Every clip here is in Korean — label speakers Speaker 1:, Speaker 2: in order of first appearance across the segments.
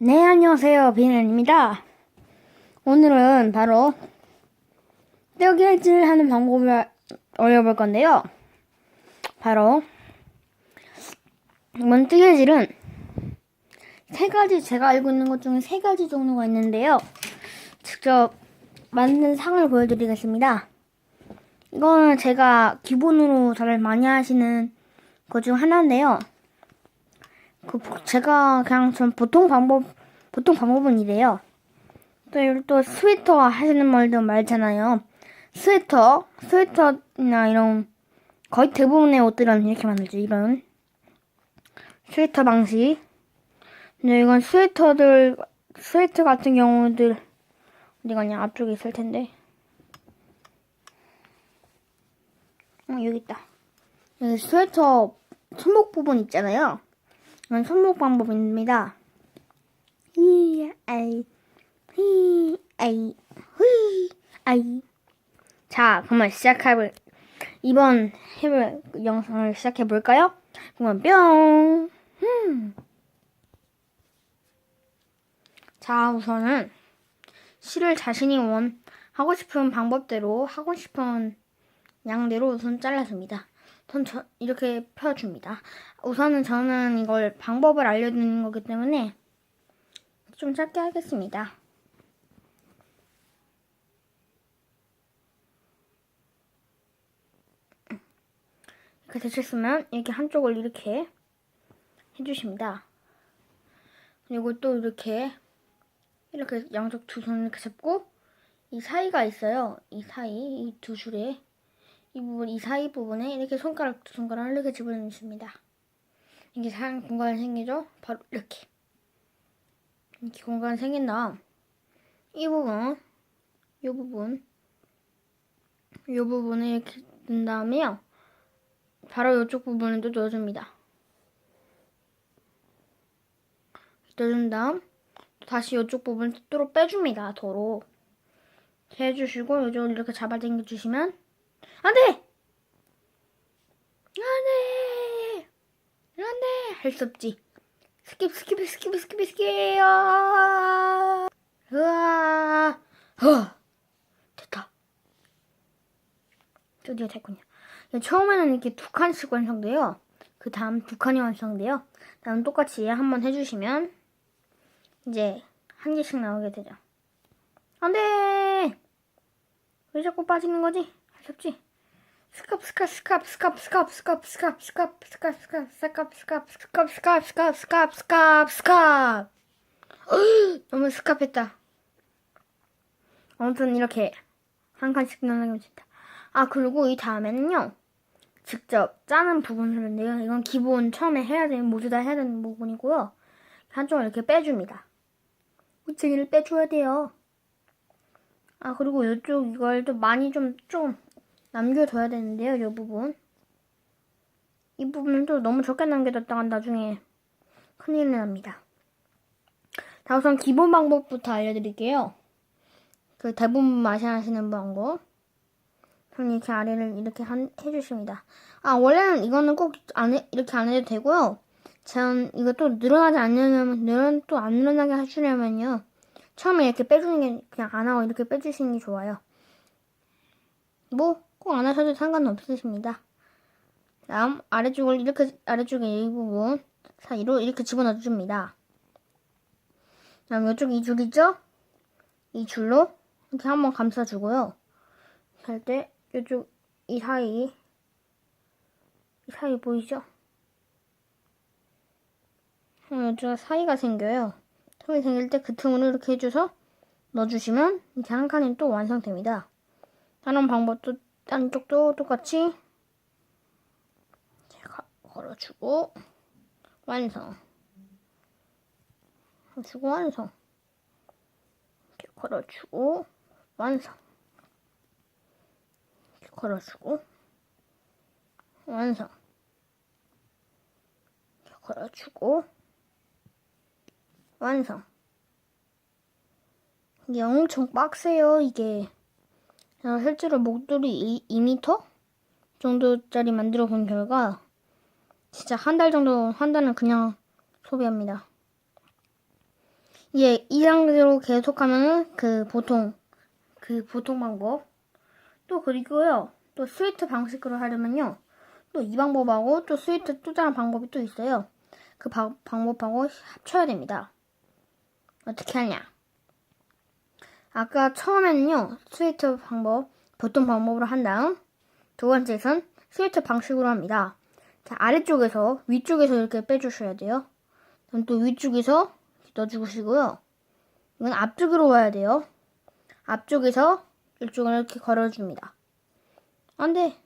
Speaker 1: 네, 안녕하세요. 비는입니다. 오늘은 바로 뜨개질 하는 방법을 알려볼 건데요. 바로 이번 뜨개질은 세 가지 제가 알고 있는 것 중에 세 가지 종류가 있는데요. 직접 만든 상을 보여드리겠습니다. 이거는 제가 기본으로 잘 많이 하시는 것 중 하나인데요. 그 제가 그냥 전 보통 방법 보통 방법은 이래요. 또 또 스웨터 하시는 분들 많잖아요. 스웨터 스웨터나 이런 거의 대부분의 옷들은 이렇게 만들죠. 이런 스웨터 방식. 근데 이건 스웨터들 스웨터 같은 경우들 어디 가냐 앞쪽에 있을 텐데. 어 여기 있다. 여기 스웨터 손목 부분 있잖아요. 이건 손목 방법입니다. 히, 아이, 히, 아이, 휘, 아이. 자, 그러면 시작해볼, 이번 해볼 영상을 시작해볼까요? 그러면 뿅! 흠. 자, 우선은 실을 자신이 원, 하고 싶은 방법대로, 하고 싶은 양대로 우선 잘라줍니다. 전 저, 이렇게 펴줍니다. 우선은 저는 이걸 방법을 알려드리는 거기 때문에 좀 짧게 하겠습니다. 이렇게 되셨으면 이렇게 한쪽을 이렇게 해주십니다. 그리고 또 이렇게 이렇게 양쪽 두 손을 이렇게 잡고 이 사이가 있어요. 이 사이 이 두 줄에 이 부분, 이 사이 부분에 이렇게 손가락 두 손가락을 이렇게 집어넣습니다. 이게 사용 공간이 생기죠? 바로 이렇게. 이렇게 공간이 생긴 다음, 이 부분, 이 부분, 이 부분을 이렇게 넣은 다음에요. 바로 이쪽 부분을 또 넣어줍니다. 넣어준 다음, 다시 이쪽 부분 또 빼줍니다. 도로. 이렇게 해주시고, 이쪽을 이렇게 잡아당겨 주시면, 안 돼! 안 돼! 안 돼! 할 수 없지. 스킵, 스킵, 스킵, 스킵, 스킵! 아! 으아! 어! 됐다. 드디어 됐군요. 처음에는 이렇게 두 칸씩 완성돼요. 그 다음 두 칸이 완성돼요. 다음 똑같이 한번 해주시면, 이제 한 개씩 나오게 되죠. 안 돼! 왜 자꾸 빠지는 거지? 할수 없지. 스캅 스캅 스캅 스캅 스캅 스캅 스캅 스캅 스캅 스캅 스캅 스캅 스캅 스캅 스캅 스캅 스캅 스캅 너무 스캅했다. 아무튼 이렇게 한 칸씩 나눠주면 된다. 아 그리고 이 다음에는요. 직접 짜는 부분을 했는데요. 이건 기본 처음에 해야 되는 모두 다 해야 되는 부분이고요. 한쪽을 이렇게 빼줍니다. 우체기를 빼줘야 돼요. 아 그리고 이쪽 이걸 좀 많이 좀좀 남겨둬야 되는데요. 이 부분 이 부분은 또 너무 적게 남겨뒀다가 나중에 큰일 납니다. 자 우선 기본 방법부터 알려드릴게요. 그 대부분 맛이 하시는 방법. 그럼 이렇게 아래를 이렇게 한, 해주십니다. 아 원래는 이거는 꼭 안 해, 이렇게 안 해도 되고요. 전또 늘어나지 않으려면 늘어 또안 늘어나게 하시려면요. 처음에 이렇게 빼주는 게 그냥 안 하고 이렇게 빼주시는 게 좋아요. 뭐 꼭 안 하셔도 상관없으십니다. 다음 아래쪽을 이렇게 아래쪽에 이 부분 사이로 이렇게 집어넣어 줍니다. 다음 이쪽 이 줄이죠? 이 줄로 이렇게 한번 감싸주고요. 할 때 이쪽 이 사이 이 사이 보이죠? 이쪽 사이가 생겨요. 틈이 생길 때 그 틈으로 이렇게 해줘서 넣어주시면 이렇게 한 칸이 또 완성됩니다. 다른 방법도 딴 쪽도 똑같이 걸어주고 완성. 걸어주고 완성. 이렇게 걸어주고 완성. 이렇게 걸어주고 완성. 이렇게 걸어주고 완성. 이게 엄청 빡세요 이게. 제가 실제로 목도리 2, 2m 정도짜리 만들어 본 결과 진짜 한 달 정도 한 달은 그냥 소비합니다. 예, 이 상태로 계속하면은 그 보통 그 보통 방법. 또 그리고요 또 스위트 방식으로 하려면요 또 이 방법하고 또 스위트 또 다른 방법이 또 있어요. 그 바- 방법하고 합쳐야 됩니다. 어떻게 하냐 아까 처음에는요 스위트 방법 보통 방법으로 한 다음 두 번째선 스위트 방식으로 합니다 자 아래쪽에서 위쪽에서 이렇게 빼주셔야 돼요 그럼 또 위쪽에서 넣어주시고요 이건 앞쪽으로 와야 돼요. 앞쪽에서 이쪽을 이렇게 걸어줍니다. 안 돼.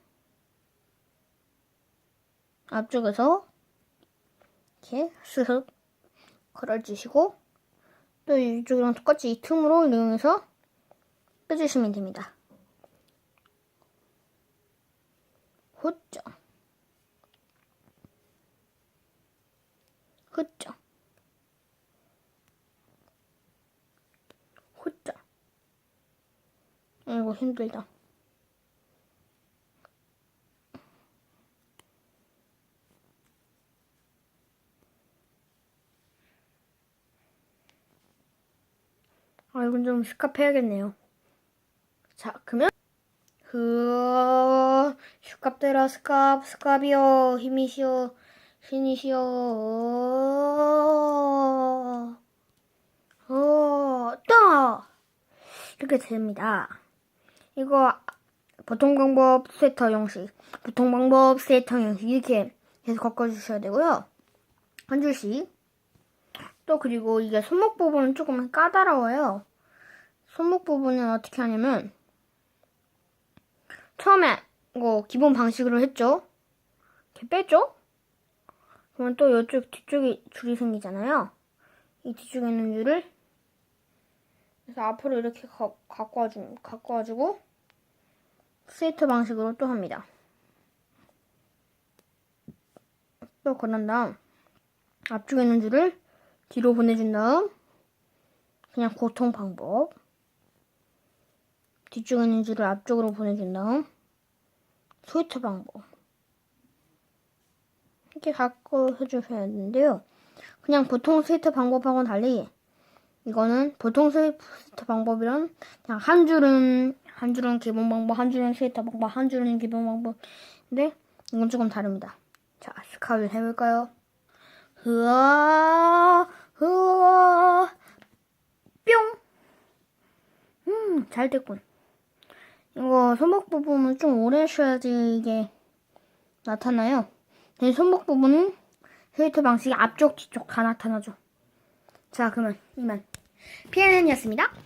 Speaker 1: 앞쪽에서 이렇게 쓱 걸어주시고 또 이쪽이랑 똑같이 이 틈으로 이용해서 빼주시면 됩니다. 후쩍 후쩍 후짜. 아이고 힘들다. 아 이건 좀 슈캅해야겠네요. 자 그러면 그 슈캅대라 스캅 스캅이여 힘이시여 신이시여 어, 또! 이렇게 됩니다. 이거, 보통 방법 세터 형식, 보통 방법 세터 형식, 이렇게 계속 바꿔주셔야 되고요. 한 줄씩. 또 그리고 이게 손목 부분은 조금 까다로워요. 손목 부분은 어떻게 하냐면, 처음에 이거 기본 방식으로 했죠? 이렇게 빼죠? 그러면 또 이쪽 뒤쪽에 줄이 생기잖아요. 이 뒤쪽에 있는 줄을 그래서 앞으로 이렇게 가, 갖고 와주, 갖고 와주고 스위트 방식으로 또 합니다. 또 그런 다음 앞쪽에 있는 줄을 뒤로 보내준 다음 그냥 고통 방법 뒤쪽에 있는 줄을 앞쪽으로 보내준 다음 스위트 방법 이렇게 갖고 해주셔야 되는데요. 그냥 보통 스위트 방법하고는 달리 이거는 보통 스위트 방법이랑 그냥 한 줄은 한 줄은 기본 방법, 한 줄은 스위트 방법, 한 줄은 기본 방법인데 이건 조금 다릅니다. 자, 스카를 해볼까요? 흐아 흐아 뿅. 음, 잘 됐군. 이거 손목 부분은 좀 오래 쉬어야지 이게 나타나요. 이 손목 부분은 스위트 방식이 앞쪽 뒤쪽 다 나타나죠. 자, 그러면 이만 피아노이었습니다.